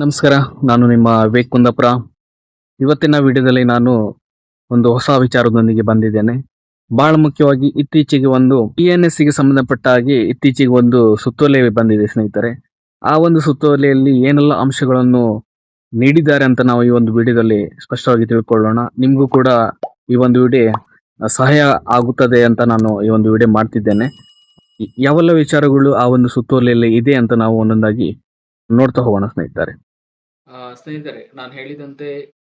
ನಮಸ್ಕಾರ, ನಾನು ನಿಮ್ಮ ವಿವೇಕ್ ಕುಂದಾಪುರ ಇವತ್ತಿನ ವಿಡಿಯೋದಲ್ಲಿ ನಾನು ಒಂದು ಹೊಸ ವಿಚಾರದೊಂದಿಗೆ ಬಂದಿದ್ದೇನೆ. ಬಹಳ ಮುಖ್ಯವಾಗಿ ಇತ್ತೀಚೆಗೆ ಒಂದು ಟಿ ಎನ್ ಎಸ್ಗೆ ಸಂಬಂಧಪಟ್ಟ ಹಾಗೆ ಇತ್ತೀಚೆಗೆ ಒಂದು ಸುತ್ತೋಲೆ ಬಂದಿದೆ, ಸ್ನೇಹಿತರೆ. ಆ ಒಂದು ಸುತ್ತೋಲೆಯಲ್ಲಿ ಏನೆಲ್ಲ ಅಂಶಗಳನ್ನು ನೀಡಿದ್ದಾರೆ ಅಂತ ನಾವು ಈ ಒಂದು ವಿಡಿಯೋದಲ್ಲಿ ಸ್ಪಷ್ಟವಾಗಿ ತಿಳ್ಕೊಳ್ಳೋಣ. ನಿಮಗೂ ಕೂಡ ಈ ಒಂದು ವಿಡಿಯೋ ಸಹಾಯ ಆಗುತ್ತದೆ ಅಂತ ನಾನು ಈ ಒಂದು ವಿಡಿಯೋ ಮಾಡ್ತಿದ್ದೇನೆ. ಯಾವೆಲ್ಲ ವಿಚಾರಗಳು ಆ ಒಂದು ಸುತ್ತೋಲೆಯಲ್ಲಿ ಇದೆ ಅಂತ ನಾವು ಒಂದೊಂದಾಗಿ ನೋಡ್ತಾ ಹೋಗೋಣ, ಸ್ನೇಹಿತರೆ. ಸ್ನೇಹಿತರೆ, ನಾನು ಹೇಳಿದಂತೆ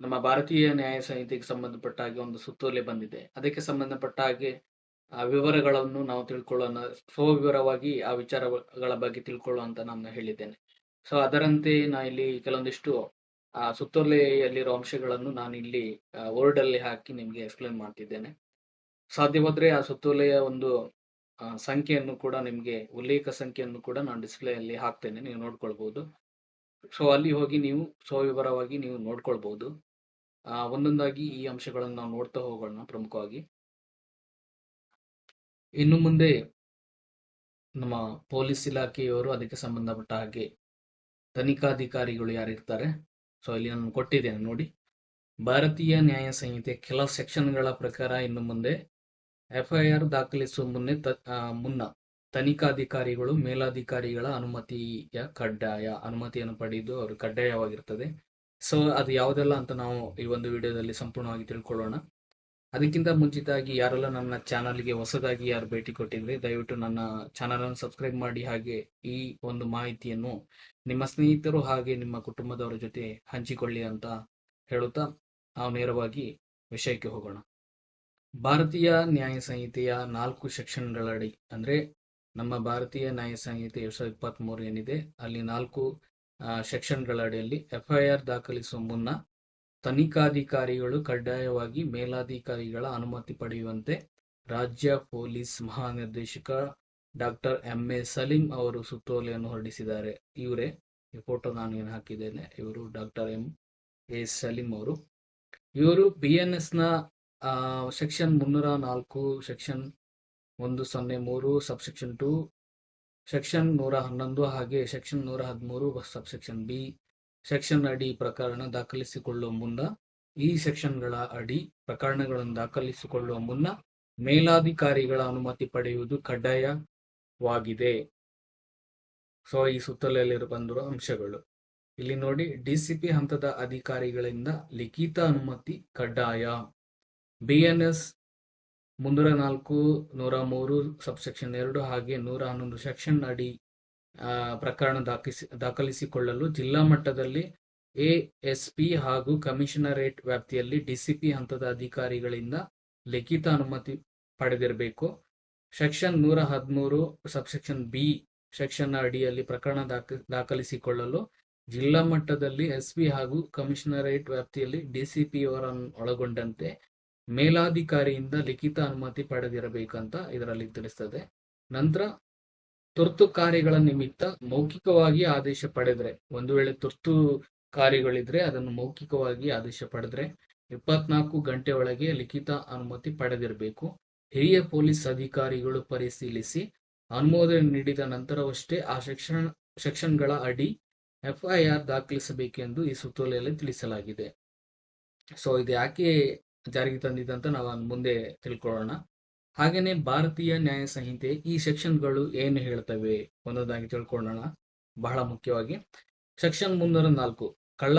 ನಮ್ಮ ಭಾರತೀಯ ನ್ಯಾಯ ಸಂಹಿತೆಗೆ ಸಂಬಂಧಪಟ್ಟ ಹಾಗೆ ಒಂದು ಸುತ್ತೋಲೆ ಬಂದಿದೆ. ಅದಕ್ಕೆ ಸಂಬಂಧಪಟ್ಟ ಹಾಗೆ ಆ, ವಿವರಗಳನ್ನು ನಾವು ತಿಳ್ಕೊಳ್ಳೋಣ. ಸ್ವವಿವರವಾಗಿ ಆ ವಿಚಾರಗಳ ಬಗ್ಗೆ ತಿಳ್ಕೊಳ್ಳೋ ಅಂತ ನಾನು ಹೇಳಿದ್ದೇನೆ. ಸೊ ಅದರಂತೆ ನಾ ಇಲ್ಲಿ ಕೆಲವೊಂದಿಷ್ಟು, ಆ, ಸುತ್ತೋಲೆಯಲ್ಲಿರೋ ಅಂಶಗಳನ್ನು ನಾನು ಇಲ್ಲಿ ವರ್ಡ್ ಅಲ್ಲಿ ಹಾಕಿ ನಿಮಗೆ ಎಕ್ಸ್ಪ್ಲೇನ್ ಮಾಡ್ತಿದ್ದೇನೆ. ಸಾಧ್ಯವಾದ್ರೆ ಆ ಸುತ್ತೋಲೆಯ ಒಂದು ಸಂಖ್ಯೆಯನ್ನು ಕೂಡ ನಿಮಗೆ, ಉಲ್ಲೇಖ ಸಂಖ್ಯೆಯನ್ನು ಕೂಡ ನಾನು ಡಿಸ್ಪ್ಲೇ ಅಲ್ಲಿ ಹಾಕ್ತೇನೆ. ನೀವು ನೋಡ್ಕೊಳ್ಬಹುದು ಸೊ ಅಲ್ಲಿ ಹೋಗಿ ನೀವು ಸವಿವರವಾಗಿ ನೀವು ನೋಡ್ಕೊಳ್ಬಹುದು ಒಂದೊಂದಾಗಿ ಈ ಅಂಶಗಳನ್ನು ನಾವು ನೋಡ್ತಾ ಹೋಗೋಣ ಪ್ರಮುಖವಾಗಿ. ಇನ್ನು ಮುಂದೆ ನಮ್ಮ ಪೊಲೀಸ್ ಇಲಾಖೆಯವರು ಅದಕ್ಕೆ ಸಂಬಂಧಪಟ್ಟ ಹಾಗೆ ತನಿಖಾಧಿಕಾರಿಗಳು ಯಾರಿರ್ತಾರೆ. ಸೊ ಇಲ್ಲಿ ನಾನು ಕೊಟ್ಟಿದ್ದೇನೆ ನೋಡಿ. ಭಾರತೀಯ ನ್ಯಾಯ ಸಂಹಿತೆ ಕೆಲ ಸೆಕ್ಷನ್ಗಳ ಪ್ರಕಾರ ಇನ್ನು ಮುಂದೆ ಎಫ್ಐಆರ್ ದಾಖಲಿಸುವ ಮುನ್ನೆ ಮುನ್ನ ತನಿಖಾಧಿಕಾರಿಗಳು ಮೇಲಾಧಿಕಾರಿಗಳ ಅನುಮತಿಯ ಕಡ್ಡಾಯ, ಅನುಮತಿಯನ್ನು ಪಡೆದು ಅವರು ಕಡ್ಡಾಯವಾಗಿರ್ತದೆ. ಸೊ ಅದು ಯಾವುದೆಲ್ಲ ಅಂತ ನಾವು ಈ ಒಂದು ವಿಡಿಯೋದಲ್ಲಿ ಸಂಪೂರ್ಣವಾಗಿ ತಿಳ್ಕೊಳ್ಳೋಣ. ಅದಕ್ಕಿಂತ ಮುಂಚಿತವಾಗಿ ಯಾರೆಲ್ಲ ನನ್ನ ಚಾನಲ್ಗೆ ಹೊಸದಾಗಿ ಯಾರು ಭೇಟಿ ಕೊಟ್ಟಿದ್ರೆ, ದಯವಿಟ್ಟು ನನ್ನ ಚಾನಲನ್ನು ಸಬ್ಸ್ಕ್ರೈಬ್ ಮಾಡಿ ಹಾಗೆ ಈ ಒಂದು ಮಾಹಿತಿಯನ್ನು ನಿಮ್ಮ ಸ್ನೇಹಿತರು ಹಾಗೆ ನಿಮ್ಮ ಕುಟುಂಬದವರ ಜೊತೆ ಹಂಚಿಕೊಳ್ಳಿ ಅಂತ ಹೇಳುತ್ತಾ, ನಾವು ನೇರವಾಗಿ ವಿಷಯಕ್ಕೆ ಹೋಗೋಣ. ಭಾರತೀಯ ನ್ಯಾಯ ಸಂಹಿತೆಯ ನಾಲ್ಕು ಸೆಕ್ಷನ್ಗಳಡಿ, ಅಂದ್ರೆ ನಮ್ಮ ಭಾರತೀಯ ನ್ಯಾಯ ಸಂಹಿತೆ ಎರಡ್ ಸಾವಿರದ ಇಪ್ಪತ್ತ್ ಮೂರು ಏನಿದೆ, ಅಲ್ಲಿ ನಾಲ್ಕು ಸೆಕ್ಷನ್ಗಳ ಅಡಿಯಲ್ಲಿ ಎಫ್ಐಆರ್ ದಾಖಲಿಸುವ ಮುನ್ನ ತನಿಖಾಧಿಕಾರಿಗಳು ಕಡ್ಡಾಯವಾಗಿ ಮೇಲಾಧಿಕಾರಿಗಳ ಅನುಮತಿ ಪಡೆಯುವಂತೆ ರಾಜ್ಯ ಪೊಲೀಸ್ ಮಹಾನಿರ್ದೇಶಕ ಡಾಕ್ಟರ್ ಎಂ ಎ ಸಲೀಂ ಅವರು ಸುತ್ತೋಲೆಯನ್ನು ಹೊರಡಿಸಿದ್ದಾರೆ. ಇವರೇ, ಈ ಫೋಟೋ ನಾನು ಏನು ಹಾಕಿದ್ದೇನೆ, ಇವರು ಡಾಕ್ಟರ್ ಎಂ ಎ ಸಲೀಂ ಅವರು. ಇವರು ಬಿ ಎನ್ ಎಸ್ನ ಸೆಕ್ಷನ್ ಮುನ್ನೂರ ನಾಲ್ಕು, ಸೆಕ್ಷನ್ ಒಂದು ಸೊನ್ನೆ ಮೂರು ಸಬ್ಸೆಕ್ಷನ್ ಟು ಸೆಕ್ಷನ್ ನೂರ ಹನ್ನೊಂದು ಹಾಗೆ ಸೆಕ್ಷನ್ ನೂರ ಹದಿಮೂರು ಸಬ್ಸೆಕ್ಷನ್ ಬಿ ಸೆಕ್ಷನ್ ಅಡಿ ಪ್ರಕರಣ ದಾಖಲಿಸಿಕೊಳ್ಳುವ ಮುನ್ನ, ಈ ಸೆಕ್ಷನ್ಗಳ ಅಡಿ ಪ್ರಕರಣಗಳನ್ನು ದಾಖಲಿಸಿಕೊಳ್ಳುವ ಮುನ್ನ ಮೇಲಾಧಿಕಾರಿಗಳ ಅನುಮತಿ ಪಡೆಯುವುದು ಕಡ್ಡಾಯವಾಗಿದೆ. ಸೊ ಈ ಸುತ್ತಲೆಯಲ್ಲಿ ಬಂದಿರುವ ಅಂಶಗಳು. ಇಲ್ಲಿ ನೋಡಿ ಡಿಸಿಪಿ ಹಂತದ ಅಧಿಕಾರಿಗಳಿಂದ ಲಿಖಿತ ಅನುಮತಿ ಕಡ್ಡಾಯ. ಬಿಎನ್ಎಸ್ ಮುನ್ನೂರ ನಾಲ್ಕು, ನೂರ ಮೂರು, ಸಬ್ಸೆಕ್ಷನ್ ಎರಡು ಹಾಗೆ ನೂರ ಹನ್ನೊಂದು ಸೆಕ್ಷನ್ ಅಡಿ ಪ್ರಕರಣ ದಾಖಲಿಸಿ ದಾಖಲಿಸಿಕೊಳ್ಳಲು ಜಿಲ್ಲಾ ಮಟ್ಟದಲ್ಲಿ ಎಎಸ್ಪಿ ಹಾಗೂ ಕಮಿಷನರೇಟ್ ವ್ಯಾಪ್ತಿಯಲ್ಲಿ ಡಿಸಿಪಿ ಹಂತದ ಅಧಿಕಾರಿಗಳಿಂದ ಲಿಖಿತ ಅನುಮತಿ ಪಡೆದಿರಬೇಕು. ಸೆಕ್ಷನ್ ನೂರ ಹದಿಮೂರು, ಸಬ್ಸೆಕ್ಷನ್ ಬಿ ಸೆಕ್ಷನ್ ಅಡಿಯಲ್ಲಿ ಪ್ರಕರಣ ದಾಖ, ದಾಖಲಿಸಿಕೊಳ್ಳಲು ಜಿಲ್ಲಾ ಮಟ್ಟದಲ್ಲಿ ಎಸ್ಪಿ ಹಾಗೂ ಕಮಿಷನರೇಟ್ ವ್ಯಾಪ್ತಿಯಲ್ಲಿ ಡಿಸಿಪಿಯವರನ್ನು ಒಳಗೊಂಡಂತೆ ಮೇಲಾಧಿಕಾರಿಯಿಂದ ಲಿಖಿತ ಅನುಮತಿ ಪಡೆದಿರಬೇಕಂತ ಇದರಲ್ಲಿ ತಿಳಿಸ್ತದೆ. ನಂತರ ತುರ್ತು ಕಾರ್ಯಗಳ ನಿಮಿತ್ತ ಮೌಖಿಕವಾಗಿ ಆದೇಶ ಪಡೆದ್ರೆ, ಒಂದು ವೇಳೆ ತುರ್ತು ಕಾರ್ಯಗಳಿದ್ರೆ ಅದನ್ನು ಮೌಖಿಕವಾಗಿ ಆದೇಶ ಪಡೆದ್ರೆ ಇಪ್ಪತ್ನಾಲ್ಕು ಗಂಟೆ ಒಳಗೆ ಲಿಖಿತ ಅನುಮತಿ ಪಡೆದಿರಬೇಕು. ಹಿರಿಯ ಪೊಲೀಸ್ ಅಧಿಕಾರಿಗಳು ಪರಿಶೀಲಿಸಿ ಅನುಮೋದನೆ ನೀಡಿದ ನಂತರವಷ್ಟೇ ಆ ಸೆಕ್ಷನ್, ಸೆಕ್ಷನ್ಗಳ ಅಡಿ ಎಫ್ಐಆರ್ ದಾಖಲಿಸಬೇಕೆಂದು ಈ ಸುತ್ತೋಲೆಯಲ್ಲಿ ತಿಳಿಸಲಾಗಿದೆ. ಸೊ, ಇದು ಯಾಕೆ ಜಾರಿಗೆ ತಂದಿದೆ ಅಂತ ನಾವು ಮುಂದೆ ತಿಳ್ಕೊಳ್ಳೋಣ. ಹಾಗೇನೆ ಭಾರತೀಯ ನ್ಯಾಯ ಸಂಹಿತೆ ಈ ಸೆಕ್ಷನ್ಗಳು ಏನು ಹೇಳ್ತವೆ ಒಂದೊಂದಾಗಿ ತಿಳ್ಕೊಳ್ಳೋಣ. ಬಹಳ ಮುಖ್ಯವಾಗಿ. ಸೆಕ್ಷನ್ ಮುನ್ನೂರ ನಾಲ್ಕು, ಕಳ್ಳ,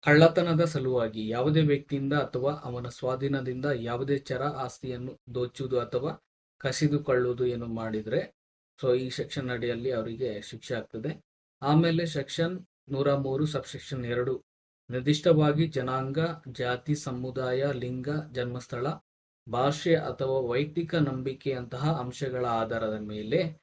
ಕಳ್ಳತನದ ಸಲುವಾಗಿ ಯಾವುದೇ ವ್ಯಕ್ತಿಯಿಂದ ಅಥವಾ ಅವನ ಸ್ವಾಧೀನದಿಂದ ಯಾವುದೇ ಚರ ಆಸ್ತಿಯನ್ನು ದೋಚುವುದು ಅಥವಾ ಕಸಿದುಕೊಳ್ಳುವುದು ಏನು ಮಾಡಿದ್ರೆ, ಸೊ ಈ ಸೆಕ್ಷನ್ ಅಡಿಯಲ್ಲಿ ಅವರಿಗೆ ಶಿಕ್ಷೆ ಆಗ್ತದೆ. ಆಮೇಲೆ ಸೆಕ್ಷನ್ ನೂರ ಮೂರು, ಸಬ್ಸೆಕ್ಷನ್ ಎರಡು ನಿರ್ದಿಷ್ಟವಾಗಿ ಜನಾಂಗ, ಜಾತಿ, ಸಮುದಾಯ, ಲಿಂಗ, ಜನ್ಮಸ್ಥಳ, ಭಾಷೆ ಅಥವಾ ವೈಯಕ್ತಿಕ ನಂಬಿಕೆಯಂತಹ ಅಂಶಗಳ ಆಧಾರದ ಮೇಲೆ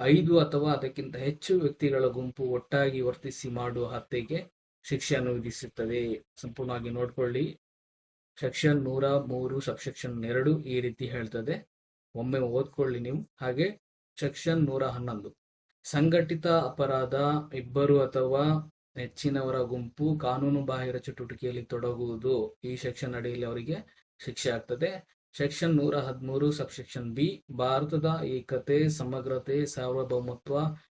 ಐದು ಅಥವಾ ಅದಕ್ಕಿಂತ ಹೆಚ್ಚು ವ್ಯಕ್ತಿಗಳ ಗುಂಪು ಒಟ್ಟಾಗಿ ವರ್ತಿಸಿ ಮಾಡುವ ಹತ್ಯೆಗೆ ಶಿಕ್ಷೆಯನ್ನು ವಿಧಿಸುತ್ತದೆ. ಸಂಪೂರ್ಣವಾಗಿ ನೋಡ್ಕೊಳ್ಳಿ. ಸೆಕ್ಷನ್ ನೂರ ಮೂರು, ಸಬ್ಸೆಕ್ಷನ್ ಎರಡು ಈ ರೀತಿ ಹೇಳ್ತದೆ. ಒಮ್ಮೆ ಓದ್ಕೊಳ್ಳಿ ನೀವು. ಹಾಗೆ ಸೆಕ್ಷನ್ ನೂರ ಹನ್ನೊಂದು. ಸಂಘಟಿತ ಅಪರಾಧ ಇಬ್ಬರು ಅಥವಾ ಹೆಚ್ಚಿನವರ ಗುಂಪು ಕಾನೂನು ಬಾಹಿರ ಚಟುವಟಿಕೆಯಲ್ಲಿ ತೊಡಗುವುದು ಈ ಸೆಕ್ಷನ್ ಅಡಿಯಲ್ಲಿ ಅವರಿಗೆ ಶಿಕ್ಷೆ ಆಗ್ತದೆ. ಸೆಕ್ಷನ್ ನೂರ ಹದಿಮೂರು, ಸಬ್ಸೆಕ್ಷನ್ ಬಿ, ಭಾರತದ ಏಕತೆ, ಸಮಗ್ರತೆ, ಸಾರ್ವಭೌಮತ್ವ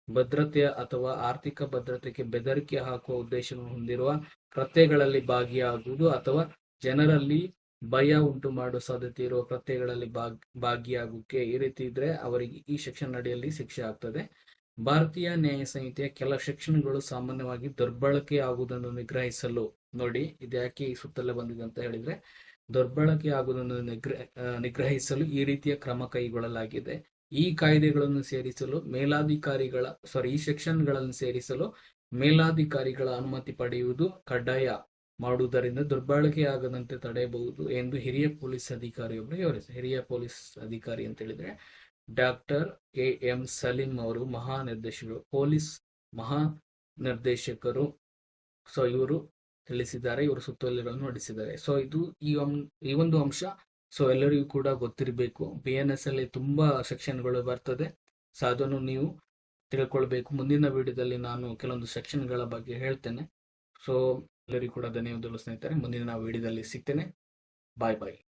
ಭದ್ರತೆ ಅಥವಾ ಆರ್ಥಿಕ ಭದ್ರತೆಗೆ ಬೆದರಿಕೆ ಹಾಕುವ ಉದ್ದೇಶವನ್ನು ಹೊಂದಿರುವ ಕೃತ್ಯಗಳಲ್ಲಿ ಭಾಗಿಯಾಗುವುದು ಅಥವಾ ಜನರಲ್ಲಿ ಭಯ ಉಂಟು ಮಾಡುವ ಸಾಧ್ಯತೆ ಇರುವ ಕೃತ್ಯಗಳಲ್ಲಿ ಭಾಗ್, ಭಾಗಿಯಾಗುವಿಕೆ ಈ ರೀತಿ ಇದ್ರೆ ಅವರಿಗೆ ಈ ಸೆಕ್ಷನ್ ಅಡಿಯಲ್ಲಿ ಶಿಕ್ಷೆ ಆಗ್ತದೆ. ಭಾರತೀಯ ನ್ಯಾಯ ಸಂಹಿತೆಯ ಕೆಲ ಸೆಕ್ಷನ್ಗಳು ಸಾಮಾನ್ಯವಾಗಿ ದುರ್ಬಳಕೆ ಆಗುವುದನ್ನು ನಿಗ್ರಹಿಸಲು ನೋಡಿ ಇದ್ಯಾಕೆ ಈ ಸುತ್ತಲೇ ಬಂದಿದೆ ಅಂತ ಹೇಳಿದ್ರೆ, ದುರ್ಬಳಕೆ ಆಗುವುದನ್ನು ನಿಗ್ರ ನಿಗ್ರಹಿಸಲು ಈ ರೀತಿಯ ಕ್ರಮ ಕೈಗೊಳ್ಳಲಾಗಿದೆ. ಈ ಕಾಯ್ದೆಗಳನ್ನು ಸೇರಿಸಲು ಮೇಲಾಧಿಕಾರಿಗಳ ಸಾರಿ ಈ ಸೆಕ್ಷನ್ಗಳನ್ನು ಸೇರಿಸಲು ಮೇಲಾಧಿಕಾರಿಗಳ ಅನುಮತಿ ಪಡೆಯುವುದು ಕಡ್ಡಾಯ ಮಾಡುವುದರಿಂದ ದುರ್ಬಳಕೆ ಆಗದಂತೆ ತಡೆಯಬಹುದು ಎಂದು ಹಿರಿಯ ಪೊಲೀಸ್ ಅಧಿಕಾರಿಯೊಬ್ಬರು ವಿವರಿಸಿದ್ದಾರೆ. ಹಿರಿಯ ಪೊಲೀಸ್ ಅಧಿಕಾರಿ ಅಂತ ಹೇಳಿದ್ರೆ ಡಾಕ್ಟರ್ ಎ ಎಂ ಸಲೀಂ ಅವರು ಮಹಾನಿರ್ದೇಶಕರು, ಪೊಲೀಸ್ ಮಹಾ ನಿರ್ದೇಶಕರು ಸೊ ಇವರು ತಿಳಿಸಿದ್ದಾರೆ, ಇವರು ಸುತ್ತೋಲೆಗಳನ್ನು ನಡೆಸಿದ್ದಾರೆ. ಸೊ ಇದು ಈ ಈ ಒಂದು ಅಂಶ ಸೊ ಎಲ್ಲರಿಗೂ ಕೂಡ ಗೊತ್ತಿರಬೇಕು. ಬಿ ಎನ್ ಎಸ್ ಅಲ್ಲಿ ತುಂಬಾ ಸೆಕ್ಷನ್ಗಳು ಬರ್ತದೆ. ಸೊ ಅದನ್ನು ನೀವು ತಿಳ್ಕೊಳ್ಬೇಕು. ಮುಂದಿನ ವಿಡಿಯೋದಲ್ಲಿ ನಾನು ಕೆಲವೊಂದು ಸೆಕ್ಷನ್ಗಳ ಬಗ್ಗೆ ಹೇಳ್ತೇನೆ. ಸೊ ಎಲ್ಲರಿಗೂ ಕೂಡ ಧನ್ಯವಾದಗಳು ಸ್ನೇಹಿತರೆ. ಮುಂದಿನ ವಿಡಿಯೋದಲ್ಲಿ ಸಿಗ್ತೇನೆ. ಬಾಯ್ ಬಾಯ್